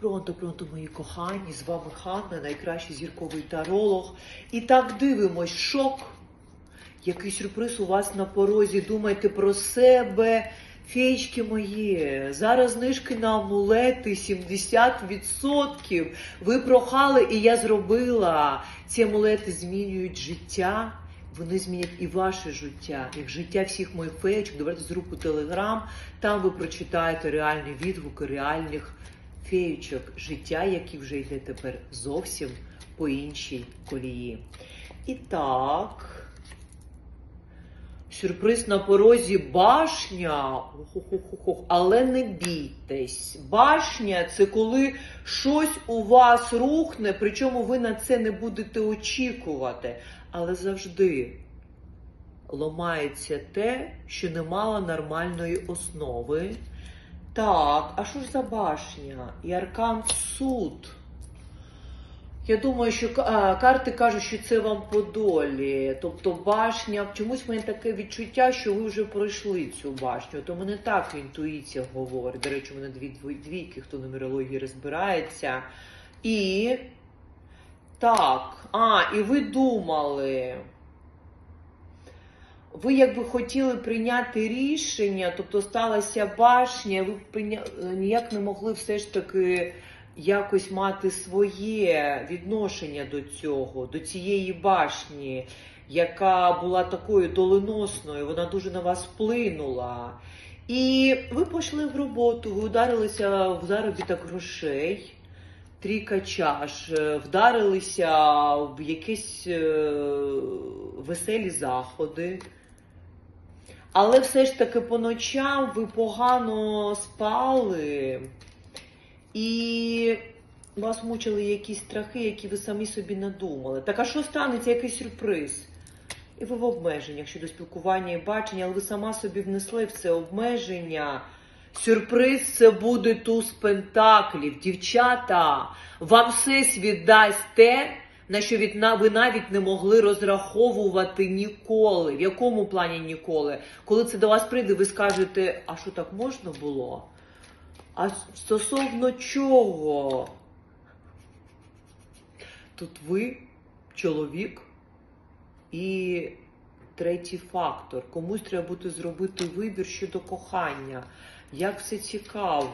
Пронто, пронто, мої кохані, з вами Ханна, найкращий зірковий таролог. І так дивимось, шок. Який сюрприз у вас на порозі. Думайте про себе, феєчки мої. Зараз знижки на амулети 70%. Ви прохали, і я зробила. Ці амулети змінюють життя. Вони змінять і ваше життя, як життя всіх моїх феєчок. Давайте з руку Телеграм. Там ви прочитаєте реальні відгуки реальних феєчок, життя, які вже йде тепер зовсім по іншій колії. І так. Сюрприз на порозі башня. Але не бійтесь. Башня це коли щось у вас рухне, причому ви на це не будете очікувати. Але завжди ламається те, що не мало нормальної основи. Так, а що ж за башня? І аркан суд. Я думаю, що а, карти кажуть, що це вам по долі. Тобто башня, чомусь в мене таке відчуття, що ви вже пройшли цю башню. То мене так інтуїція говорить. До речі, у мене дві- двійки, хто нумерології розбирається. І так, а, і ви думали. Ви якби хотіли прийняти рішення, тобто сталася башня, ви прийня... ніяк не могли все ж таки якось мати своє відношення до цього, до цієї башні, яка була такою доленосною, вона дуже на вас вплинула. І ви пішли в роботу, ви ударилися в заробіток грошей, трійка чаш, е, вдарилися в якісь е, веселі заходи. Але все ж таки по ночам ви погано спали, і вас мучили якісь страхи, які ви самі собі надумали. Так а що станеться, який сюрприз? І ви в обмеженнях щодо спілкування і бачення, але ви сама собі внесли в це обмеження. Сюрприз це буде туз пентаклів. Дівчата, вам всесвіт дасть те, на що від ви навіть не могли розраховувати ніколи. В якому плані ніколи? Коли це до вас прийде, ви скажете, а що так можна було? А стосовно чого? Тут ви, чоловік, і третій фактор. Комусь треба буде зробити вибір щодо кохання. Як це цікаво.